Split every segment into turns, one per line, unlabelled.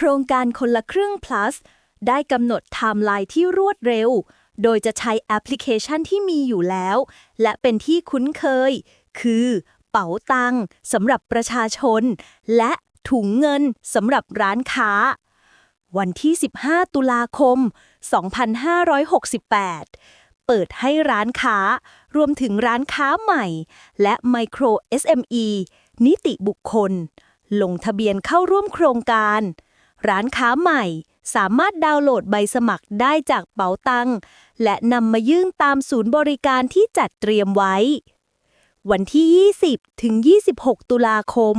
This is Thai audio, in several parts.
ครงการคนละครึ่ง plus ได้กำหนดไทม์ไลน์ที่รวดเร็ว โดยจะใช้แอปพลิเคชันที่มีอยู่แล้ว และเป็นที่คุ้นเคย คือเป๋าตังสำหรับประชาชน และถุงเงินสำหรับร้านค้า วันที่ 15 ตุลาคม 2568 เปิดให้ร้านค้า รวมถึงร้านค้าใหม่ และไมโคร SME นิติบุคคล ลงทะเบียนเข้าร่วมโครงการ ร้านค้าใหม่ สามารถดาวน์โหลดใบสมัครได้จากเป๋าตังและนำมายื่นตามศูนย์บริการที่จัดเตรียมไว้ วันที่ 20 ถึง 26 ตุลาคม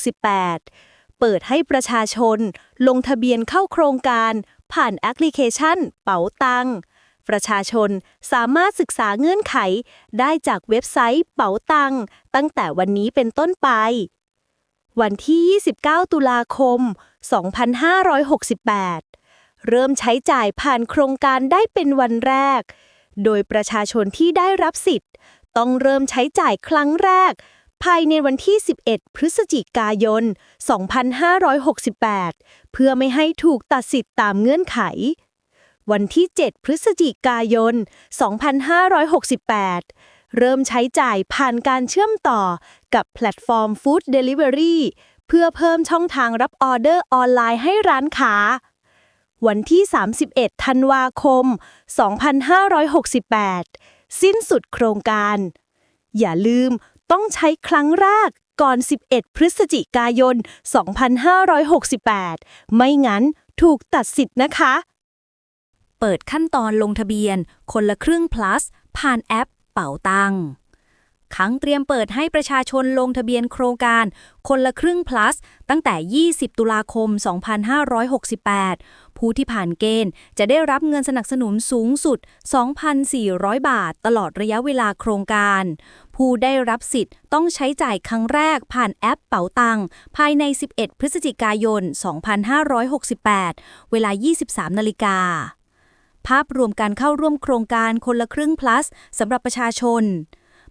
2568 เปิดให้ประชาชน ลงทะเบียนเข้าโครงการ ผ่านแอปพลิเคชัน เป๋าตังประชาชนสามารถศึกษาเงื่อนไข ได้จากเว็บไซต์เป๋าตังตั้งแต่วันนี้เป็นต้นไป วันที่ 29 ตุลาคม 2568 เริ่มใช้จ่ายผ่านโครงการได้เป็นวันแรก โดยประชาชนที่ได้รับสิทธิ์ ต้องเริ่มใช้จ่ายครั้งแรก ภายในวันที่ 11 พฤศจิกายน 2568 เพื่อไม่ให้ถูกตัดสิทธิ์ตามเงื่อนไข วันที่ 7 พฤศจิกายน 2568เริ่มใช้จ่ายผ่านการเชื่อมต่อ กับแพลตฟอร์ม Food Delivery เพื่อเพิ่มช่องทางรับออเดอร์ออนไลน์ให้ร้านค้า วันที่ 31 ธันวาคม 2568 สิ้นสุดโครงการ อย่าลืมต้องใช้ครั้งแรกก่อน 11 พฤศจิกายน 2568 ไม่งั้นถูกตัดสิทธิ์นะคะ
เปิดขั้นตอนลงทะเบียน คนละครึ่ง plus ผ่านแอปเป๋าตังค์ ครั้งเตรียมเปิดให้ประชาชนลงทะเบียนโครงการ คนละครึ่ง plus ตั้งแต่ 20 ตุลาคม 2568 ผู้ที่ผ่านเกณฑ์จะได้รับเงินสนับสนุนสูงสุด 2,400 บาท ตลอดระยะเวลาโครงการ ผู้ได้รับสิทธิ์ต้องใช้จ่ายครั้งแรกผ่านแอปเป๋าตัง ภายใน 11 พฤศจิกายน 2568 เวลา 23 นาฬิกาภาพรวมการเข้าร่วมโครงการคนละครึ่ง plus สำหรับประชาชน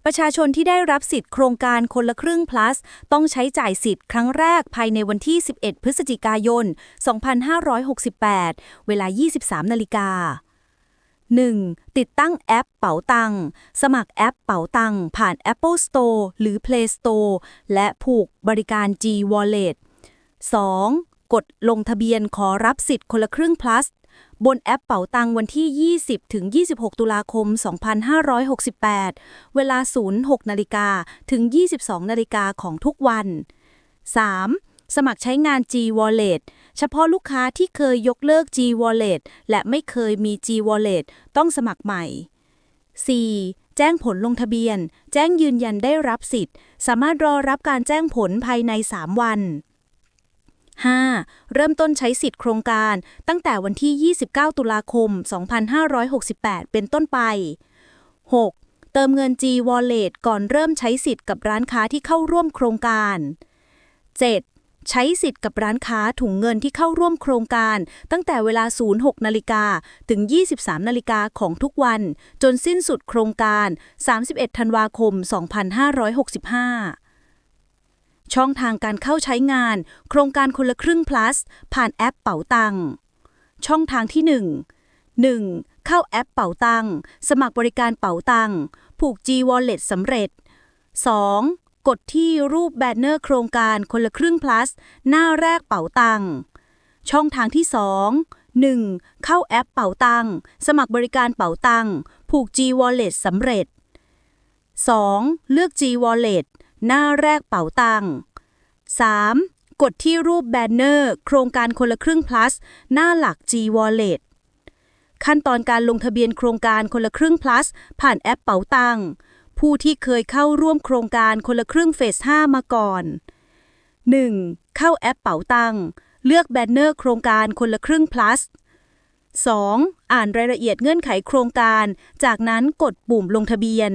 ประชาชนที่ได้รับสิทธิ์โครงการคนละครึ่ง plus ต้องใช้จ่ายสิทธิ์ครั้งแรกภายในวันที่ 11 พฤศจิกายน 2568 เวลา 23 นาฬิกา 1. ติดตั้งแอปเป๋าตัง สมัครแอปเป๋าตัง ผ่าน Apple Store หรือ Play Store และผูกบริการ G Wallet 2. กดลงทะเบียนขอรับสิทธิ์คนละครึ่ง plus บนแอปเป๋าตังวันที่ 20 ถึง 26 ตุลาคม 2568 เวลา 06 นาฬิกาถึง 22 นาฬิกาของทุกวัน 3. สมัครใช้งาน G Wallet เฉพาะลูกค้าที่เคยยกเลิก G Wallet และไม่เคยมี G Wallet ต้องสมัครใหม่ 4. แจ้งผลลงทะเบียน แจ้งยืนยันได้รับสิทธิ์ สามารถรอรับการแจ้งผลภายใน 3 วัน 5. เริ่มต้นใช้สิทธิ์โครงการตั้งแต่วันที่ 29 ตุลาคม 2568 เป็นต้นไป 6. เติมเงิน G Wallet ก่อนเริ่มใช้สิทธิ์กับร้านค้าที่เข้าร่วมโครงการ 7. ใช้สิทธิ์กับร้านค้าถุงเงินที่เข้าร่วมโครงการ ตั้งแต่เวลา 06 นาฬิกาถึง 23 นาฬิกาของทุกวัน จนสิ้นสุดโครงการ 31 ธันวาคม 2565 ช่องทางการเข้าใช้งาน โครงการคนละครึ่ง plus ผ่านแอปเป๋าตังค์ช่องทางที่ 1 1. เข้าแอปเป๋าตังค์สมัครบริการเป๋าตังค์ผูก G Wallet สำเร็จ 2. กดที่รูปแบนเนอร์โครงการคนละครึ่ง plus หน้าแรกเป๋าตังค์ช่องทางที่ 2 1. เข้าแอปเป๋าตังค์สมัครบริการเป๋าตังค์ผูก G Wallet สำเร็จ 2. เลือก G Wallet หน้าแรกเป๋าตัง 3. กดที่รูปแบนเนอร์ โครงการคนละครึ่ง plus หน้าหลัก G Wallet ขั้นตอนการลงทะเบียนโครงการคนละครึ่ง plus ผ่านแอปเป๋าตัง ผู้ที่เคยเข้าร่วมโครงการคนละครึ่งเฟส 5 มาก่อน 1. เข้าแอปเป๋าตัง เลือกแบนเนอร์โครงการคนละครึ่ง plus 2. อ่านรายละเอียดเงื่อนไขโครงการ จากนั้นกดปุ่มลงทะเบียน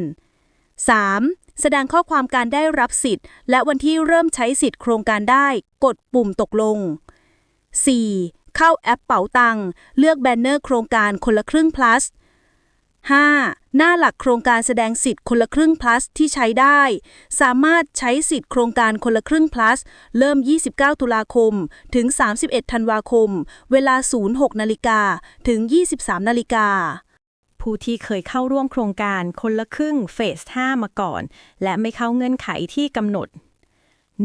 3. แสดงข้อความการได้รับสิทธิ์ และวันที่เริ่มใช้สิทธิ์โครงการได้ กดปุ่มตกลง 4. เข้าแอปเป๋าตังเลือกแบนเนอร์โครงการคนละครึ่ง plus 5. หน้าหลักโครงการแสดงสิทธิ์คนละครึ่ง plus ที่ใช้ได้ สามารถใช้สิทธิ์โครงการคนละครึ่ง plus เริ่ม 29 ตุลาคม ถึง 31 ธันวาคม เวลา 06 นาฬิกา ถึง 23 นาฬิกา
ผู้ที่เคยเข้าร่วมโครงการคนละครึ่งเฟส 5 มาก่อน และไม่เข้าเงื่อนไขที่กำหนด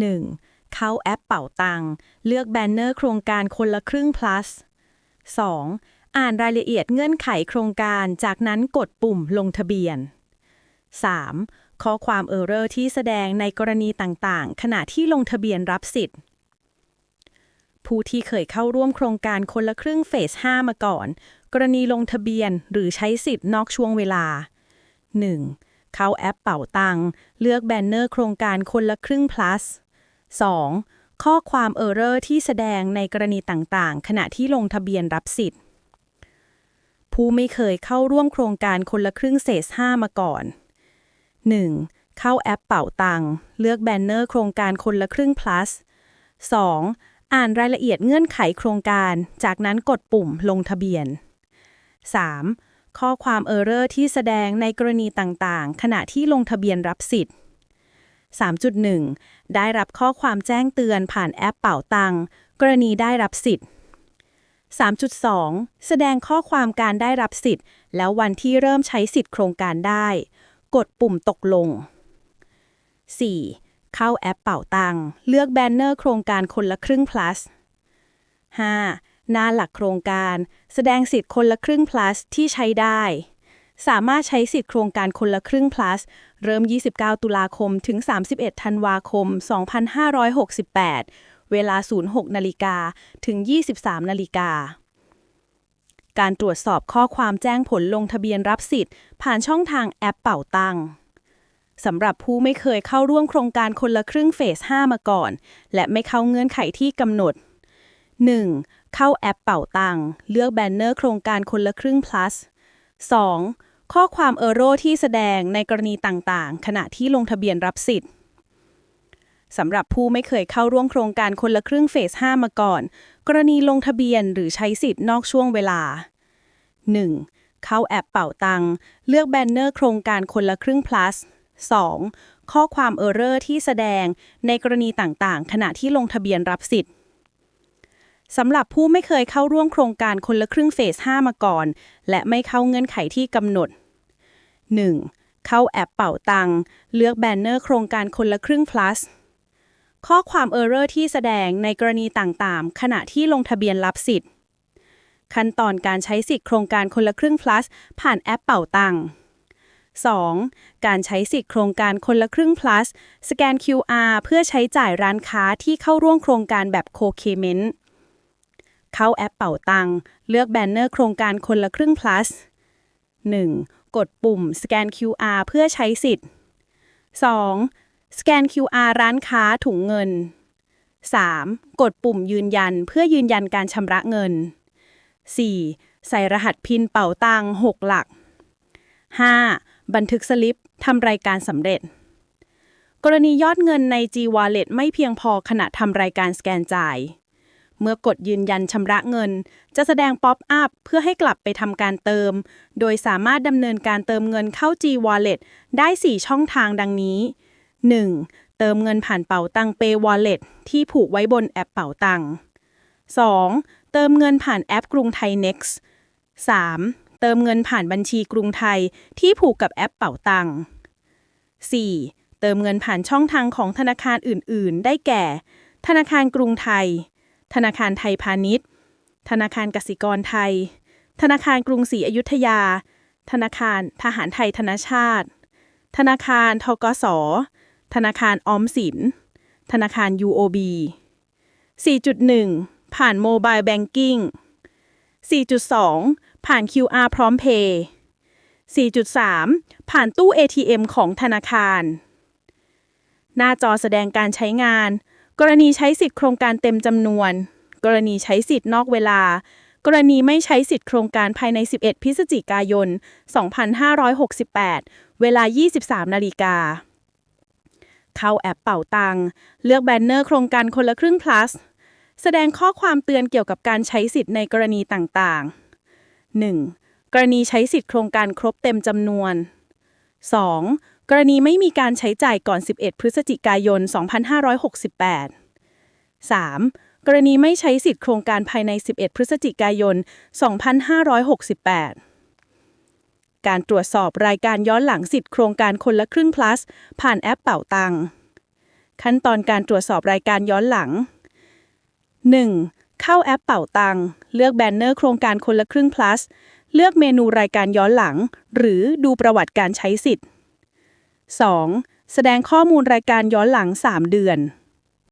1. เข้าแอปเป่าตังค์เลือกแบนเนอร์โครงการคนละครึ่ง plus 2. อ่านรายละเอียดเงื่อนไขโครงการ จากนั้นกดปุ่มลงทะเบียน 3. ข้อความเออร์เรอร์ที่แสดงในกรณีต่างๆ ขณะที่ลงทะเบียนรับสิทธิ์ ผู้ที่เคยเข้าร่วมโครงการคนละครึ่งเฟส 5 มาก่อน กรณีลงทะเบียนหรือใช้สิทธิ์นอกช่วงเวลา 1. เข้าแอปเป่าตังค์เลือกแบนเนอร์โครงการคนละครึ่ง plus 2. ข้อความเออร์เรอร์ที่แสดงในกรณีต่างๆ ขณะที่ลงทะเบียนรับสิทธิ์ ผู้ไม่เคยเข้าร่วมโครงการคนละครึ่งเศษ5มาก่อน 1. เข้าแอปเป่าตังค์เลือกแบนเนอร์โครงการคนละครึ่ง plus 2. อ่านรายละเอียดเงื่อนไขโครงการ จากนั้นกดปุ่มลงทะเบียน 3. ข้อความเออร์เรอร์ที่แสดงในกรณีต่างๆ ขณะที่ลงทะเบียนรับสิทธิ์ 3.1 ได้รับข้อความแจ้งเตือนผ่านแอปเป่าตัง กรณีได้รับสิทธิ์ 3.2 แสดงข้อความการได้รับสิทธิ์ แล้ววันที่เริ่มใช้สิทธิ์โครงการได้ กดปุ่มตกลง 4. เข้าแอปเป่าตัง เลือกแบนเนอร์โครงการคนละครึ่ง plus 5. หน้าหลักโครงการ แสดงสิทธิ์คนละครึ่ง plus ที่ใช้ได้ สามารถใช้สิทธิ์โครงการคนละครึ่ง plus เริ่ม 29 ตุลาคม ถึง 31 ธันวาคม 2568 เวลา 06 นาฬิกา ถึง 23 นาฬิกาการตรวจสอบข้อความแจ้งผลลงทะเบียนรับสิทธิ์ ผ่านช่องทางแอปเป่าตังค์ สำหรับผู้ไม่เคยเข้าร่วมโครงการคนละครึ่งเฟส 5 มาก่อน และไม่เข้าเงื่อนไขที่กำหนด 1. เข้าแอปเป่าตังค์เลือกแบนเนอร์โครงการคนละครึ่ง plus 2. ข้อความเออร์โรที่แสดงในกรณีต่างๆ ขณะที่ลงทะเบียนรับสิทธิ์สำหรับผู้ไม่เคยเข้าร่วมโครงการคนละครึ่งเฟส 5 มาก่อน กรณีลงทะเบียนหรือใช้สิทธิ์นอกช่วงเวลา 1. เข้าแอปเป่าตังค์เลือกแบนเนอร์โครงการคนละครึ่ง plus 2. ข้อความเออร์เรอร์ที่แสดงในกรณีต่างๆ ขณะที่ลงทะเบียนรับสิทธิ์สำหรับผู้ไม่เคยเข้าร่วมโครงการคนละครึ่งเฟส 5 มาก่อน และไม่เข้าเงื่อนไขที่กำหนด 1. เข้าแอปเป่าตัง เลือกแบนเนอร์โครงการคนละครึ่ง plus ข้อความเออร์เรอร์ที่แสดงในกรณีต่างๆ ขณะที่ลงทะเบียนรับสิทธิ์ ขั้นตอนการใช้สิทธิ์โครงการคนละครึ่ง plus ผ่านแอปเป่าตังค์ 2. การใช้สิทธิ์โครงการคนละครึ่ง plus สแกน QR เพื่อใช้จ่ายร้านค้าที่เข้าร่วมโครงการแบบโคเคเมนต์เข้าแอปเป่าตังค์เลือกแบนเนอร์โครงการคนละครึ่ง plus 1. กดปุ่มสแกน QR เพื่อใช้สิทธิ์ 2. สแกน QR ร้านค้าถุงเงิน 3. กดปุ่มยืนยันเพื่อยืนยันการชำระเงิน 4. ใส่รหัสพินเป่าตัง 6 หลัก 5. บันทึกสลิปทำรายการสำเร็จ กรณียอดเงินใน G Wallet ไม่เพียงพอขณะทำรายการสแกนจ่าย เมื่อกดยืนยันชำระเงิน จะแสดงป๊อปอัพเพื่อให้กลับไปทำการเติม โดยสามารถดำเนินการเติมเงินเข้า G Wallet ได้ 4 ช่องทางดังนี้ 1. เติมเงินผ่านเป๋าตังเป Wallet ที่ผูกไว้บนแอปเป๋าตัง 2. เติมเงินผ่านแอปกรุงไทย Next 3. เติมเงินผ่านบัญชีกรุงไทยที่ผูกกับแอปเป๋าตัง 4. เติมเงินผ่านช่องทางของธนาคารอื่น ๆ ได้แก่ ธนาคารกรุงไทย ธนาคารไทยพาณิชย์ ธนาคารกสิกรไทย ธนาคารกรุงศรีอยุธยา ธนาคารทหารไทยธนชาติ ธนาคารทกส ธนาคารออมสิน ธนาคาร UOB 4.1 ผ่านโมบายแบงกิ้ง4.2 ผ่าน QR พร้อมเพย์4.3 ผ่านตู้ ATM ของธนาคาร หน้าจอแสดงการใช้งาน กรณีใช้สิทธิโครงการเต็มจำนวน กรณีใช้สิทธินอกเวลา กรณีไม่ใช้สิทธิโครงการภายใน 11 พฤศจิกายน 2568 เวลา 23 นาฬิกา เข้าแอปเป่าตังค์เลือกแบนเนอร์โครงการคนละครึ่ง plus แสดงข้อความเตือนเกี่ยวกับการใช้สิทธิ์ในกรณีต่างๆ 1. กรณีใช้สิทธิโครงการครบเต็มจำนวน 2. กรณีไม่มีการใช้จ่ายก่อน 11 พฤศจิกายน 2568 3. กรณีไม่ใช้สิทธิโครงการภายใน 11 พฤศจิกายน 2568 การตรวจสอบรายการย้อนหลังสิทธิโครงการคนละครึ่ง plus ผ่านแอปเป่าตังค์ขั้นตอนการตรวจสอบรายการย้อนหลัง 1. เข้าแอปเป่าตัง เลือกแบนเนอร์โครงการคนละครึ่ง plus เลือกเมนูรายการย้อนหลัง หรือดูประวัติการใช้สิทธิ์ 2. แสดงข้อมูลรายการย้อนหลัง 3 เดือน